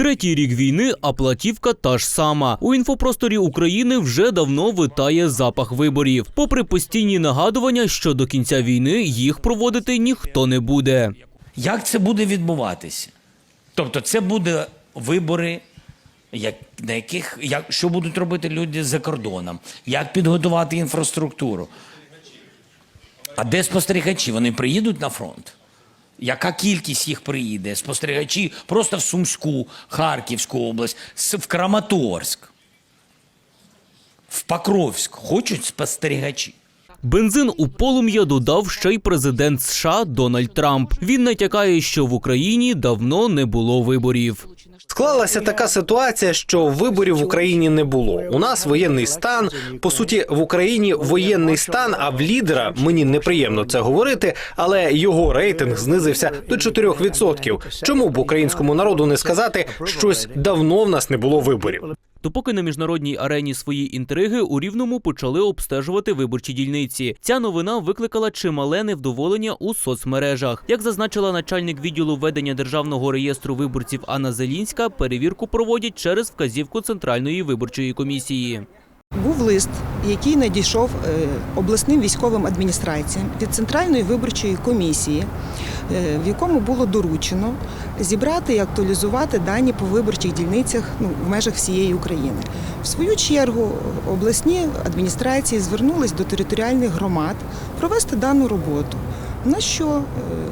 Третій рік війни, а платівка та ж сама. У інфопросторі України вже давно витає запах виборів. Попри постійні нагадування, що до кінця війни їх проводити ніхто не буде. Як це буде відбуватися? Тобто, це буде вибори, як, на яких як, що будуть робити люди за кордоном, як підготувати інфраструктуру. А де спостерігачі? Вони приїдуть на фронт? Яка кількість їх приїде? Спостерігачі просто в Сумську, Харківську область, в Краматорськ, в Покровськ. Хочуть спостерігачі. Бензин у полум'я додав ще й президент США Дональд Трамп. Він натякає, що в Україні давно не було виборів. Склалася така ситуація, що виборів в Україні не було. У нас воєнний стан. По суті, в Україні воєнний стан. А в лідера мені неприємно це говорити, але його рейтинг знизився до 4%. Чому б українському народу не сказати, щось давно в нас не було виборів? Допоки на міжнародній арені свої інтриги у рівному почали обстежувати виборчі дільниці. Ця новина викликала чимале невдоволення у соцмережах. Як зазначила начальник відділу ведення державного реєстру виборців Анна Зелінська, перевірку проводять через вказівку Центральної виборчої комісії. Був лист, який надійшов е, обласним військовим адміністраціям від Центральної виборчої комісії, е, в якому було доручено зібрати і актуалізувати дані по виборчих дільницях ну, в межах всієї України. В свою чергу обласні адміністрації звернулись до територіальних громад провести дану роботу. На що е,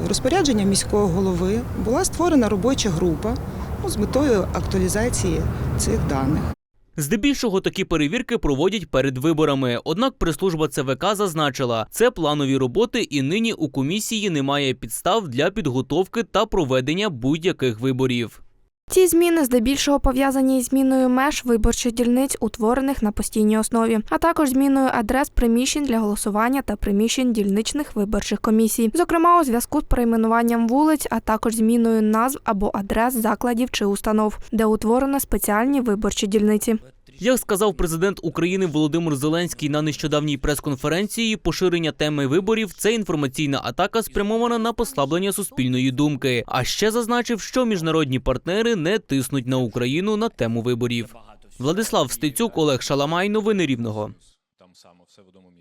розпорядженням міського голови була створена робоча група ну, з метою актуалізації цих даних. Здебільшого такі перевірки проводять перед виборами. Однак прес-служба ЦВК зазначила, це планові роботи, і нині у комісії немає підстав для підготовки та проведення будь-яких виборів. Ці зміни здебільшого пов'язані із зміною меж виборчих дільниць, утворених на постійній основі, а також зміною адрес приміщень для голосування та приміщень дільничних виборчих комісій, зокрема у зв'язку з перейменуванням вулиць, а також зміною назв або адрес закладів чи установ, де утворено спеціальні виборчі дільниці. Як сказав президент України Володимир Зеленський на нещодавній прес-конференції, поширення теми виборів це інформаційна атака, спрямована на послаблення суспільної думки. А ще зазначив, що міжнародні партнери не тиснуть на Україну на тему виборів. Владислав Стецюк, Олег Шаламай. Новини Рівного.